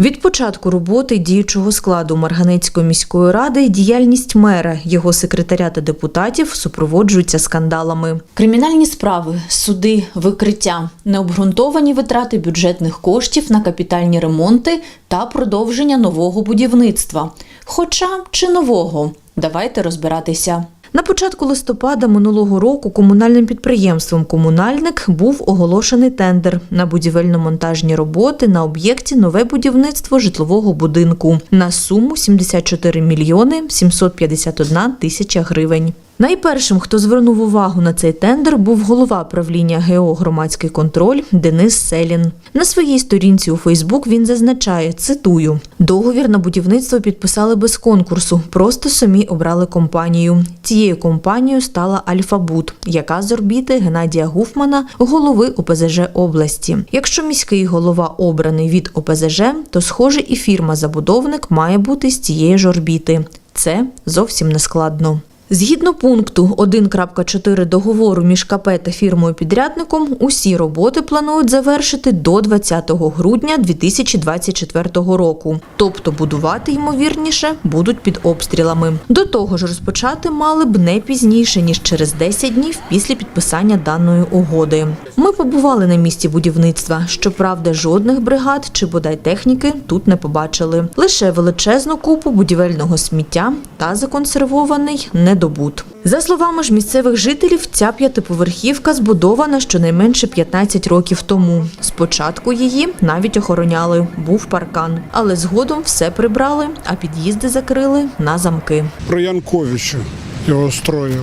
Від початку роботи діючого складу Марганецької міської ради діяльність мера, його секретаря та депутатів супроводжуються скандалами. Кримінальні справи, суди, викриття, необґрунтовані витрати бюджетних коштів на капітальні ремонти та продовження нового будівництва. Хоча чи нового, давайте розбиратися. На початку листопада минулого року комунальним підприємством Комунальник був оголошений тендер на будівельно-монтажні роботи на об'єкті нове будівництво житлового будинку на суму 74 мільйони 751 тисяча гривень. Найпершим, хто звернув увагу на цей тендер, був голова правління ГО «Громадський контроль» Денис Селін. На своїй сторінці у Фейсбук він зазначає, цитую, договір на будівництво підписали без конкурсу, просто самі обрали компанію. Цією компанією стала Альфабут, яка з орбіти Геннадія Гуфмана, голови ОПЗЖ області. Якщо міський голова обраний від ОПЗЖ, то схоже і фірма-забудовник має бути з цієї ж орбіти. Це зовсім не складно. Згідно пункту 1.4 договору між КП та фірмою-підрядником, усі роботи планують завершити до 20 грудня 2024 року. Тобто будувати, ймовірніше, будуть під обстрілами. До того ж, розпочати мали б не пізніше, ніж через 10 днів після підписання даної угоди. Ми побували на місці будівництва. Щоправда, жодних бригад чи бодай техніки тут не побачили. Лише величезну купу будівельного сміття та законсервований недобут. За словами ж місцевих жителів, ця п'ятиповерхівка збудована щонайменше 15 років тому. Спочатку її навіть охороняли, був паркан, але згодом все прибрали, а під'їзди закрили на замки. Про Янковича його строїв.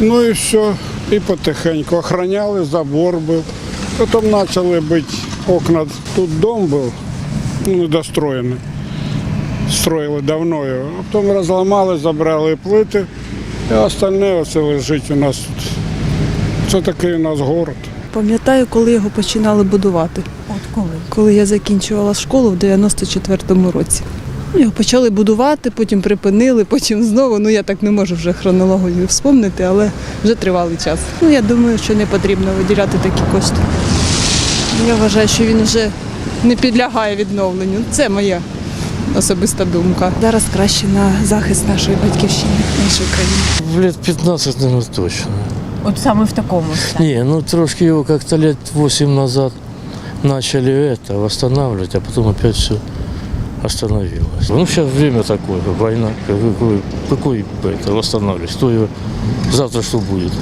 Ну і все, і потихеньку охороняли, забор був. Потім почали бити окна. Тут дом був, ну, недостроєний. Строїли давно його. А потім розламали, забрали плити, і остальне оце лежить у нас тут. Це такий у нас город. Пам'ятаю, коли його починали будувати. От коли? Коли я закінчувала школу в 94-му році. Ну, Його почали будувати, потім припинили, потім знову. Ну я так не можу вже хронологію вспомнити, але вже тривалий час. Ну я думаю, що не потрібно виділяти такі кошти. Я вважаю, що він вже не підлягає відновленню. Це моя особиста думка. Зараз краще на захист нашої батьківщини, нашої країни. В лет 15, наверное, точно. От саме в такому стані. Не, ну трошки его как-то лет 8 назад начали это восстанавливать, а потом опять все остановилось. Ну, сейчас время такое, война, какой, какой это восстанавливать? Кто ее, завтра что будет?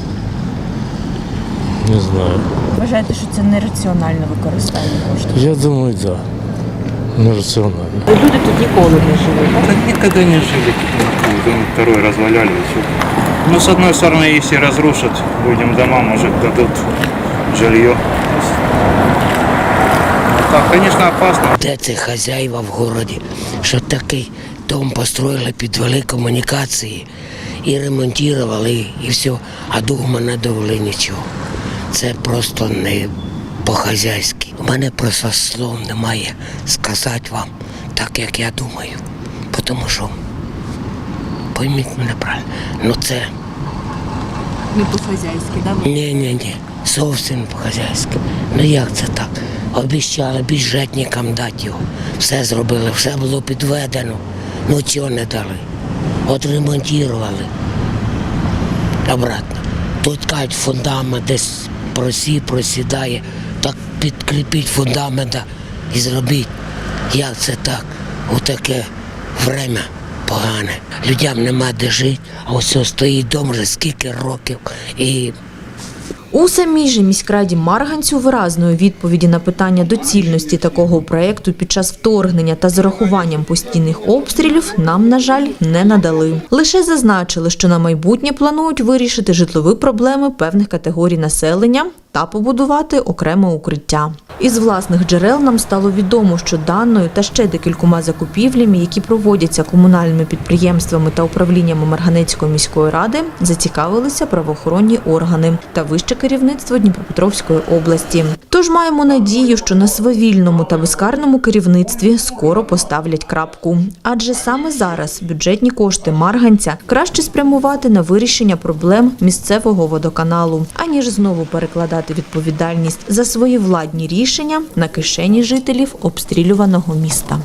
Не знаю. Вважаєте, що це нераціональне використання коштів? Я думаю, да. Нерационально. Люди тут ніколи не жили. Так никогда не жили. Там второй разваляли и все. Ну, с одной стороны, если разрушат, будем дома, может, дадут жилье. Так, конечно, опасно. Де це хазяїва в городі, що такий дом построїли під великі комунікації і ремонтували, і все, а дугма не довели нічого. Це просто не по-хазяйськи. У мене просто слов немає сказати вам так, як я думаю. Тому що, пойміть мене правильно, ну це Не по-хазяйськи, да? ні, ні, ні, зовсім по-хазяйськи. Ну як це так? Обіщали бюджетникам дати його. Все зробили, все було підведено. Ну чого не дали? От ремонтували. Обратно. Тут кажуть, фундамент десь просі, просідає. Так підкріпіть фундамента і зробіть. Як це так? Отаке время погане. Людям нема де жити, а ось стоїть дом вже скільки років. І У самій же міськраді Марганцю виразної відповіді на питання доцільності такого проекту під час вторгнення та з урахуванням постійних обстрілів нам, на жаль, не надали. Лише зазначили, що на майбутнє планують вирішити житлові проблеми певних категорій населення та побудувати окреме укриття. Із власних джерел нам стало відомо, що даною та ще декількома закупівлями, які проводяться комунальними підприємствами та управліннями Марганецької міської ради, зацікавилися правоохоронні органи та вище керівництво Дніпропетровської області. Тож маємо надію, що на свавільному та безкарному керівництві скоро поставлять крапку. Адже саме зараз бюджетні кошти Марганця краще спрямувати на вирішення проблем місцевого водоканалу, аніж знову перекладати відповідальність за свої владні рішення на кишені жителів обстрілюваного міста.